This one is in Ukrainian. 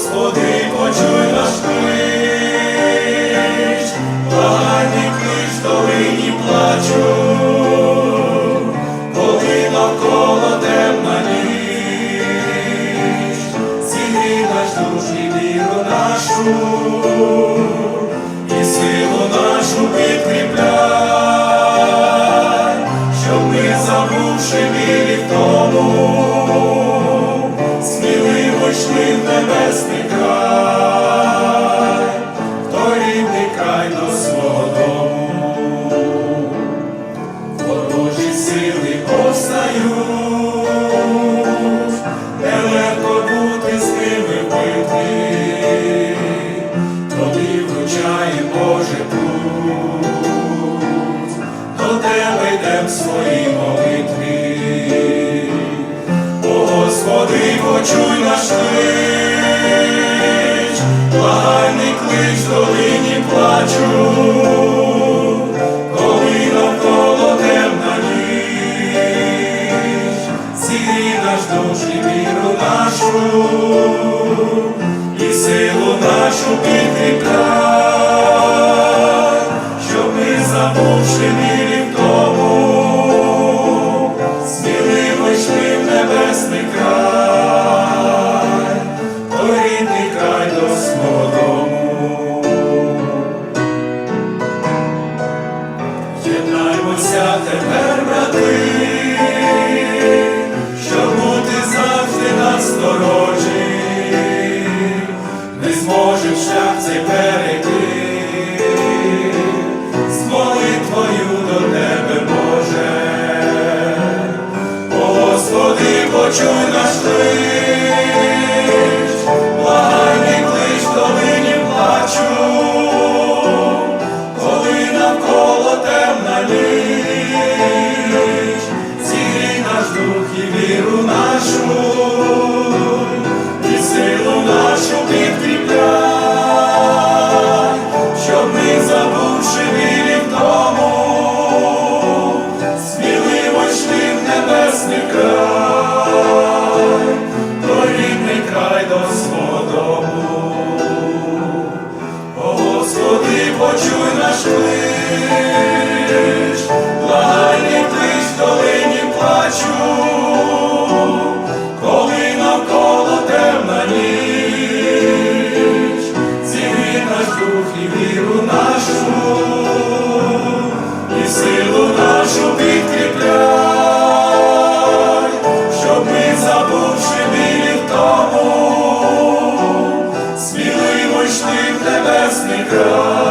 Господи, почуй наш клич, благальний клич в долині плачу, коли навколо темна ніч, зігрій наш душ і віру нашу. Своїй молитві, О Господи, почуй наш клич, благальний клич в долині плачу. Коли навколо темна ніч, зігрій наш душ і віру нашу, і силу нашу Єднаймося тепер, брати, щоб бути завжди насторожі, не зможем шлях цей перейти, з молитвою до тебе, Боже, Господи, почуй наш клич, силу нашу підкріпляй, щоб ми, забувши білі в тому, сміливо йшли в небесний край.